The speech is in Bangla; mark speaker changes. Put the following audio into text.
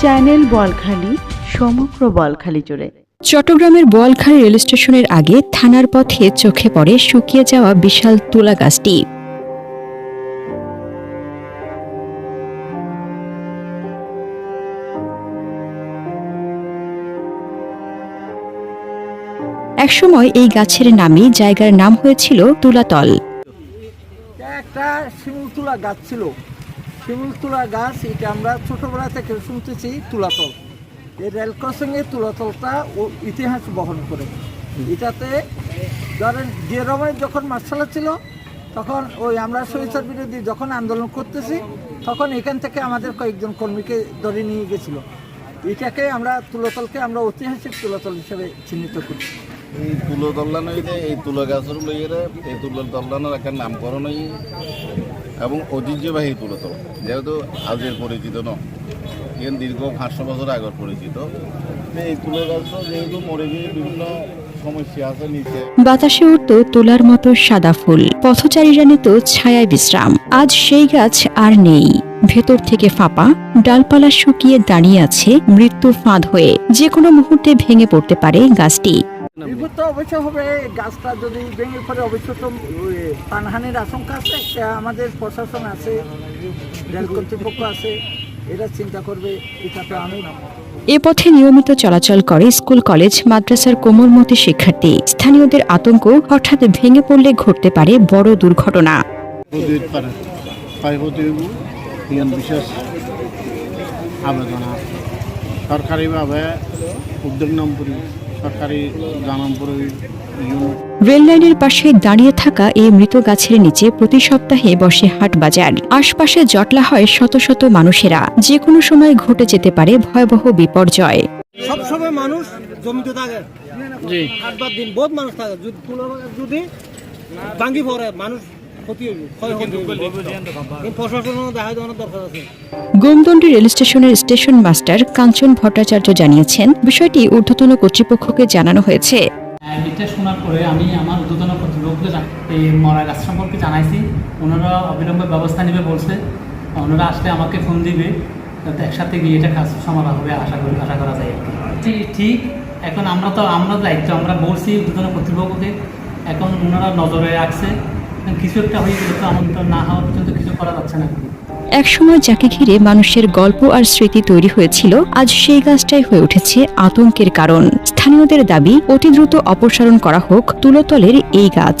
Speaker 1: চ্যানেল বলখালি সমগ্র বলখালি জুড়ে।
Speaker 2: চট্টগ্রামের বোয়ালখালী রেল স্টেশনের আগে থানার পথে চোখে পড়ে শুকিয়ে যাওয়া বিশাল তুলা গাছটি। একসময় এই গাছের নামে জায়গার নাম হয়েছিল তুলাতল।
Speaker 3: একটা শিমুল তুলা গাছ ছিল। শিমুল তুলা গাছ, এটা আমরা ছোটবেলা থেকে শুনতেছি তুলাতল। এই রেল ক্রসিংয়ে তুলাতলটা ও ইতিহাস বহন করে। এটাতে ধরেন যে রমের যখন মার্শাল ছিল, তখন ওই আমরা সহিংসার বিরোধী যখন আন্দোলন করতেছি, তখন এখান থেকে আমাদের কয়েকজন কর্মীকে ধরে নিয়ে গেছিল। এটাকে আমরা তুলাতলকে আমরা ঐতিহাসিক তুলাতল হিসেবে চিহ্নিত করি।
Speaker 4: এই তুলো এই তুলো এই তুলো একটা নামকরণ এবং ঐতিহ্যবাহী তুলো তল যেহেতু আজের পরিচিত ন, এখান দীর্ঘ পাঁচশো বছর আগের পরিচিত। এই তুলো গাছ যেহেতু মরে গিয়ে বিভিন্ন
Speaker 2: বাতাসে উঠত তোলার মতো সাদা ফুল পথচারীরা নিত ছায়ায় বিশ্রাম। আজ সেই গাছ আর নেই। ভেতর থেকে ফাঁপা, ডালপালা শুকিয়ে দাঁড়িয়ে আছে মৃত্যু ফাঁদ হয়ে। যে কোনো মুহূর্তে ভেঙে পড়তে পারে গাছটি।
Speaker 3: বিপদ তো অবশ্যই হবে গাছটা যদি ভেঙে পড়ে অবশ্যই তো প্রাণহানির আশঙ্কা আছে একটা আমাদের প্রশাসন আছে রেল কর্তৃপক্ষ আছে এরা চিন্তা করবে এটা তো আমি
Speaker 2: এ পথে নিয়মিত চলাচল করে স্কুল কলেজ মাদ্রাসার কোমলমতি শিক্ষার্থী। স্থানীয়দের আতঙ্ক হঠাৎ ভেঙে পড়লে ঘটতে পারে বড় দুর্ঘটনা।
Speaker 5: বিশেষ আবেদন সরকারিভাবে উদ্যোগ নাম করি। সরকারি জানাম করি
Speaker 2: রেল লাইনের পাশে দাঁড়িয়ে থাকা এই মৃত গাছের নিচে প্রতি সপ্তাহে বসে হাট বাজার। আশপাশে জটলা হয় শত শত মানুষেরা। যে কোনো সময় ঘটে যেতে পারে ভয়াবহ বিপর্যয়।
Speaker 6: সবসময় মানুষ জমিতে থাকে। জি। আট বার দিন বহুত মানুষ থাকে। যদি যদি ভাঙ্গি পড়ে মানুষ ক্ষতি
Speaker 2: রেল স্টেশনের স্টেশন মাস্টার কাঞ্চন ভট্টাচার্য জানিয়েছেন, বিষয়টি ঊর্ধ্বতন কর্তৃপক্ষকে জানানো হয়েছে।
Speaker 7: এটা শোনার পরে আমি আমার ঊর্ধ্বতন কর্তৃপক্ষকে এই মরা গাছ সম্পর্কে জানাইছি। ওনারা অবিলম্বে ব্যবস্থা নেবে বলছে। ওনারা আসলে আমাকে ফোন দিবে। যাতে একসাথে গিয়ে এটা কাজ সমাধান হবে আশা করি, আশা করা যায় আর ঠিক- এখন আমরা তো, আমরা দায়িত্ব, আমরা বলছি ঊর্ধ্বতন কর্তৃপক্ষকে। এখন ওনারা নজরে রাখছে। যাচ্ছে না
Speaker 2: একসময় যাকে ঘিরে মানুষের গল্প আর স্মৃতি তৈরি হয়েছিল, আজ সেই গাছটাই হয়ে উঠেছে আতঙ্কের কারণ। স্থানীয়দের দাবি, অতি দ্রুত অপসারণ করা হোক, তুলোতলের এই গাছ।